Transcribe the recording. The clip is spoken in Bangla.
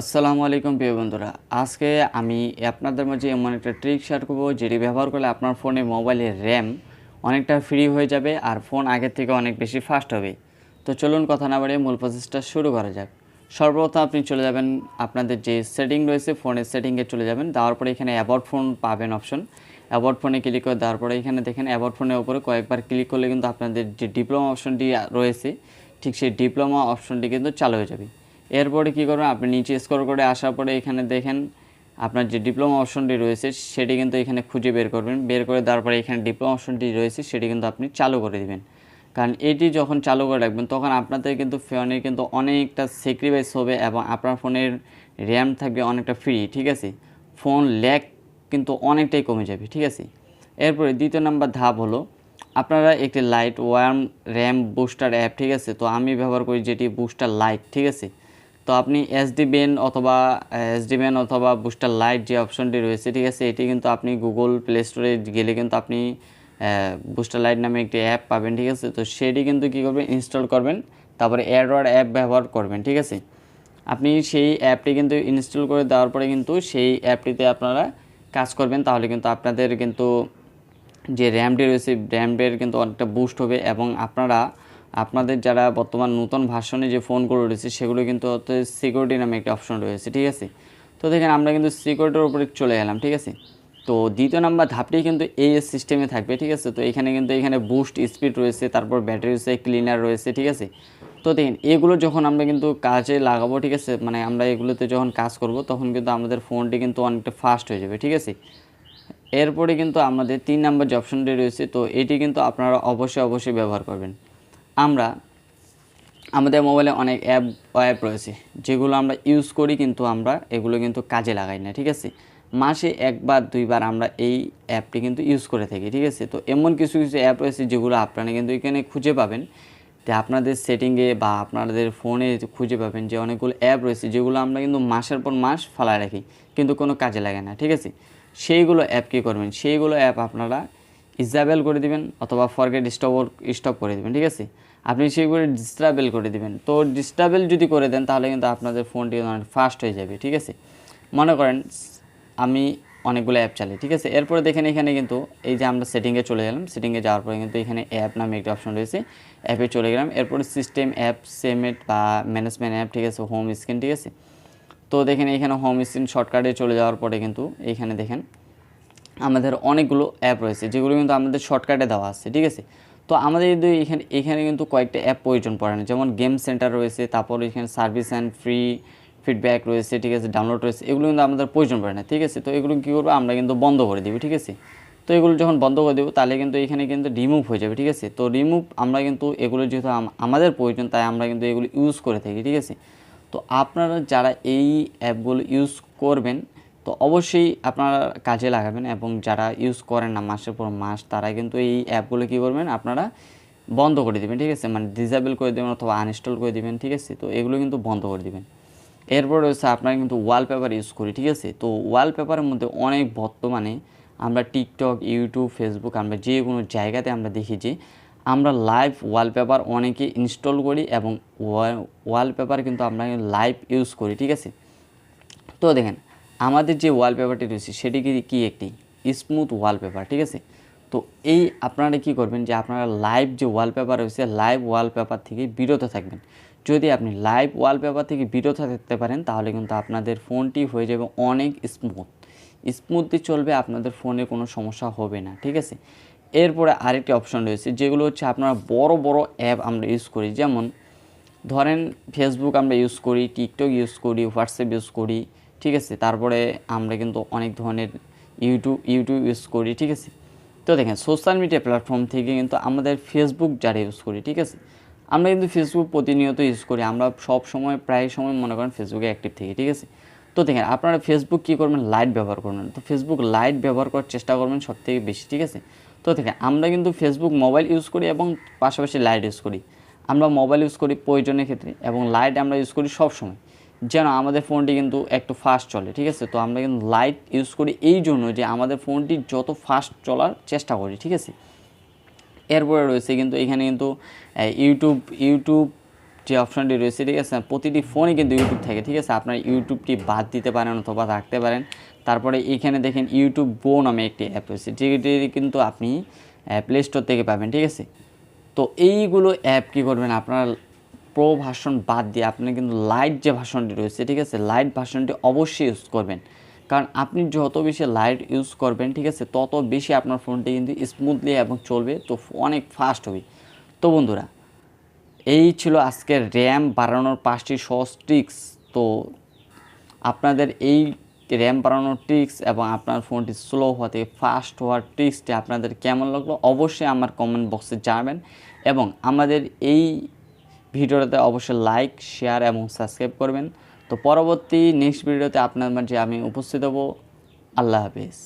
আসসালামু আলাইকুম প্রিয় বন্ধুরা। আজকে আমি আপনাদের মাঝে এমন একটা ট্রিক শেয়ার করব, যেটি ব্যবহার করলে আপনার ফোনে মোবাইলের র্যাম অনেকটা ফ্রি হয়ে যাবে আর ফোন আগের থেকে অনেক বেশি ফাস্ট হবে। তো চলুন কথা না বাড়িয়ে মূল প্রসেসটা শুরু করা যাক। সর্বপ্রথম আপনি চলে যাবেন, আপনাদের যে সেটিং রয়েছে ফোনের সেটিংয়ে চলে যাবেন। দেওয়ার পরে এখানে অ্যাবাউট ফোন পাবেন অপশন অ্যাবাউট ফোনে ক্লিক করে দেওয়ার পরে এখানে দেখেন অ্যাবাউট ফোনের উপরে কয়েকবার ক্লিক করলে কিন্তু আপনাদের যে ডিপ্লোমা অপশনটি রয়েছে, ঠিক সেই ডিপ্লোমা অপশনটি কিন্তু চালু হয়ে যাবে। এরপরে কী করবেন? আপনি নিচে স্কোর করে আসার পরে এখানে দেখেন আপনার যে ডিপ্লোমা অপশনটি রয়েছে, সেটি কিন্তু এখানে খুঁজে বের করবেন। বের করে দেওয়ার পরে এখানে ডিপ্লোমা অপশনটি রয়েছে, সেটি কিন্তু আপনি চালু করে দিবেন। কারণ এটি যখন চালু করে রাখবেন, তখন আপনাদের কিন্তু ফোনের কিন্তু অনেকটা সেক্রিফাইস হবে এবং আপনার ফোনের র্যাম থাকবে অনেকটা ফ্রি ঠিক আছে? ফোন ল্যাগ কিন্তু অনেকটাই কমে যাবে, ঠিক আছে? এরপরে দ্বিতীয় নাম্বার ধাপ হলো, আপনারা একটি lite warm RAM booster app ঠিক আছে? তো আমি ব্যবহার করি যেটি বুস্টার লাইট ঠিক আছে? তো আপনি এসডি বেন অথবা এসডি বেন অথবা বুস্টার লাইট যে অপশনটি রয়েছে, ঠিক আছে, এটি কিন্তু আপনি গুগল প্লে স্টোরে গেলে কিন্তু আপনি বুস্টার লাইট নামে একটি অ্যাপ পাবেন, ঠিক আছে? তো সেটি কিন্তু কী করবেন? ইনস্টল করবেন, তারপরে অ্যাডওয়ার্ড অ্যাপ ব্যবহার করবেন, ঠিক আছে? আপনি সেই অ্যাপটি কিন্তু ইনস্টল করে দেওয়ার পরে কিন্তু সেই অ্যাপটিতে আপনারা কাজ করবেন, তাহলে কিন্তু আপনাদের কিন্তু যে র্যামটি রয়েছে র্যামের কিন্তু অনেকটা বুস্ট হবে এবং আপনারা আপনাদের যারা বর্তমান নতুন ভার্সনে যে ফোনগুলো রয়েছে, সেগুলো কিন্তু হচ্ছে সিকিউরিটি নামে একটা অপশন রয়েছে, ঠিক আছে? তো দেখেন, আমরা কিন্তু সিকিউরিটির উপরে চলে গেলাম ঠিক আছে? তো দ্বিতীয় নাম্বার ধাপটি কিন্তু এই সিস্টেমে থাকবে, ঠিক আছে? তো এখানে কিন্তু এখানে বুস্ট স্পিড রয়েছে, তারপর ব্যাটারি রয়েছে ক্লিনার রয়েছে, ঠিক আছে? তো দেখেন, এগুলো যখন আমরা কিন্তু কাজে লাগাবো, ঠিক আছে? মানে আমরা এগুলোতে যখন কাজ করব, তখন কিন্তু আমাদের ফোনটি কিন্তু অনেকটা ফাস্ট হয়ে যাবে, ঠিক আছে? এরপরে কিন্তু আমাদের তিন নাম্বার যে অপশনটি রয়েছে, তো এটি কিন্তু আপনারা অবশ্যই অবশ্যই ব্যবহার করবেন। আমরা, আমাদের মোবাইলে অনেক অ্যাপ অ্যাপ রয়েছে, যেগুলো আমরা ইউজ করি কিন্তু আমরা এগুলো কিন্তু কাজে লাগাই না, ঠিক আছে? মাসে একবার, দুইবার আমরা এই অ্যাপটি কিন্তু ইউজ করে থাকি, ঠিক আছে? তো এমন কিছু কিছু অ্যাপ রয়েছে যেগুলো আপনারা কিন্তু এখানে খুঁজে পাবেন। তো আপনাদের সেটিংয়ে বা আপনাদের ফোনে খুঁজে পাবেন যে অনেকগুলো অ্যাপ রয়েছে যেগুলো আমরা কিন্তু মাসের পর মাস ফালায় রাখি, কিন্তু কোনো কাজে লাগে না, ঠিক আছে? সেইগুলো অ্যাপ কী করবেন? সেইগুলো অ্যাপ আপনারা ইজাবেল করে দিবেন অথবা ফরগেট স্টপ স্টপ করে দিবেন, ঠিক আছে? আপনি সেইগুলো ডিস্টাবেল করে দিবেন। তো ডিস্টাবেল যদি করে দেন, তাহলে কিন্তু আপনাদের ফোনটি অনেক ফাস্ট হয়ে যাবে, ঠিক আছে? মনে করেন, আমি অনেকগুলো অ্যাপ চালাই, ঠিক আছে? এরপরে দেখেন এখানে কিন্তু এই যে আমরা সেটিংয়ে চলে গেলাম সেটিংয়ে যাওয়ার পরে কিন্তু এখানে অ্যাপ নামে একটি অপশন রয়েছে। অ্যাপে চলে গেলাম, এরপরে সিস্টেম অ্যাপ সেমেট বা ম্যানেজমেন্ট অ্যাপ ঠিক আছে? হোম স্ক্রিন ঠিক আছে? তো দেখেন এখানে হোম স্ক্রিন শর্টকাটে চলে যাওয়ার পরে কিন্তু এইখানে দেখেন আমাদের অনেকগুলো অ্যাপ রয়েছে, যেগুলো কিন্তু আমাদের শর্টকাটে দেওয়া আছে, ঠিক আছে? তো আমাদের কিন্তু এখানে এখানে কিন্তু কয়েকটা অ্যাপ প্রয়োজন পড়ে না, যেমন গেম সেন্টার রয়েছে, তারপর এখানে সার্ভিস অ্যান্ড ফ্রি ফিডব্যাক রয়েছে, ঠিক আছে? ডাউনলোড রয়েছে, এগুলো কিন্তু আমাদের প্রয়োজন পড়ে না, ঠিক আছে? তো এগুলো কী করব? আমরা কিন্তু বন্ধ করে দিবি, ঠিক আছে? তো এগুলো যখন বন্ধ করে দেবো, তাহলে কিন্তু এখানে কিন্তু রিমুভ হয়ে যাবে, ঠিক আছে? তো রিমুভ আমরা কিন্তু এগুলো যেহেতু আমাদের প্রয়োজন, তাই আমরা কিন্তু এগুলো ইউজ করে থাকি, ঠিক আছে? তো আপনারা যারা এই অ্যাপগুলো ইউজ করবেন তো অবশ্যই আপনারা কাজে লাগাবেন এবং যারা ইউজ করেন না মাসের পর মাস, তারা কিন্তু এই অ্যাপগুলো কী করবেন? আপনারা বন্ধ করে দেবেন, ঠিক আছে? মানে ডিসেবল করে দেবেন অথবা আনইনস্টল করে দেবেন, ঠিক আছে? তো এগুলো কিন্তু বন্ধ করে দেবেন। এরপর রয়েছে আপনারা কিন্তু ওয়ালপেপার ইউজ করি, ঠিক আছে? তো ওয়ালপেপারের মধ্যে অনেক বর্তমানে আমরা টিকটক ইউটিউব ফেসবুক আমরা যে কোনো জায়গাতে আমরা দেখি যে, আমরা লাইভ ওয়ালপেপার অনেকে ইনস্টল করি এবং ওয়ালপেপার কিন্তু আমরা লাইভ ইউজ করি, ঠিক আছে? তো দেখেন আমাদের যে ওয়ালপেপারটি রয়েছে, সেটি কি- একটি? স্মুথ ওয়ালপেপার ঠিক আছে? তো এই আপনারা কি করবেন যে আপনারা লাইভ যে ওয়ালপেপার রয়েছে লাইভ ওয়ালপেপার থেকে বিরত থাকবেন। যদি আপনি লাইভ ওয়ালপেপার থেকে বিরত থাকতে পারেন, তাহলে কিন্তু আপনাদের ফোনটি হয়ে যাবে অনেক স্মুথ স্মুথলি চলবে, আপনাদের ফোনে কোনো সমস্যা হবে না, ঠিক আছে? এরপরে আরেকটি অপশন রয়েছে, যেগুলো হচ্ছে আপনারা বড় বড় অ্যাপ আমরা ইউজ করি। যেমন ধরেন ফেসবুক আমরা ইউজ করি টিকটক ইউজ করি হোয়াটসঅ্যাপ ইউজ করি ঠিক আছে? তারপরে আমরা কিন্তু অনেক ধরনের ইউটিউব ইউটিউব ইউজ করি, ঠিক আছে? তো দেখেন সোশ্যাল মিডিয়া প্ল্যাটফর্ম থেকে কিন্তু আমাদের ফেসবুক যারা ইউজ করি, ঠিক আছে? আমরা কিন্তু ফেসবুক প্রতিনিয়ত ইউজ করি। আমরা সব সময়, প্রায় সময় মনে করেন ফেসবুকে অ্যাক্টিভ থাকি, ঠিক আছে? তো দেখেন, আপনারা ফেসবুক কী করবেন? লাইট ব্যবহার করবেন। তো ফেসবুক লাইট ব্যবহার করার চেষ্টা করবেন সব থেকে বেশি, ঠিক আছে? তো দেখেন, আমরা কিন্তু ফেসবুক মোবাইল ইউজ করি এবং পাশাপাশি লাইট ইউজ করি। আমরা মোবাইল ইউজ করি প্রয়োজনের ক্ষেত্রে এবং লাইট আমরা ইউজ করি সব সময় যেন আমাদের ফোনটি কিন্তু একটু ফাস্ট চলে, ঠিক আছে? তো আমরা কিন্তু লাইট ইউজ করি এই জন্য যে আমাদের ফোনটি যত ফাস্ট চলার চেষ্টা করি, ঠিক আছে? এরপরে রয়েছে কিন্তু এখানে কিন্তু ইউটিউব ইউটিউব যে অপশানটি রয়েছে, ঠিক আছে? প্রতিটি ফোনে কিন্তু ইউটিউব থাকে, ঠিক আছে? আপনার ইউটিউবটি বাদ দিতে পারেন অথবা রাখতে পারেন। তারপরে এখানে দেখেন ইউটিউব বো নামে একটি অ্যাপ রয়েছে, যেটি কিন্তু আপনি প্লে স্টোর থেকে পাবেন, ঠিক আছে? তো এইগুলো অ্যাপ কী করবেন? আপনার প্রো ভাষণ বাদ দিয়ে আপনি কিন্তু লাইট যে ভাষণটি রয়েছে, ঠিক আছে? লাইট ভাষণটি অবশ্যই ইউজ করবেন। কারণ আপনি যত বেশি লাইট ইউজ করবেন, ঠিক আছে, তত বেশি আপনার ফোনটি কিন্তু স্মুথলি এবং চলবে, তো অনেক ফাস্ট হবে। তো বন্ধুরা, এই ছিল আজকের র্যাম বাড়ানোর পাঁচটি সহজ ট্রিক্স তো আপনাদের এই র্যাম বাড়ানোর ট্রিক্স এবং আপনার ফোনটি স্লো হওয়া থেকে ফাস্ট হওয়ার ট্রিক্সটি আপনাদের কেমন লাগল, অবশ্যই আমার কমেন্ট বক্সে জানাবেন। এবং আমাদের এই ভিডিওটাতে অবশ্যই লাইক শেয়ার এবং সাবস্ক্রাইব করবেন। তো পরবর্তী নেক্সট ভিডিওতে আপনার মাঝে আমি উপস্থিত হব। আল্লাহ হাফিজ।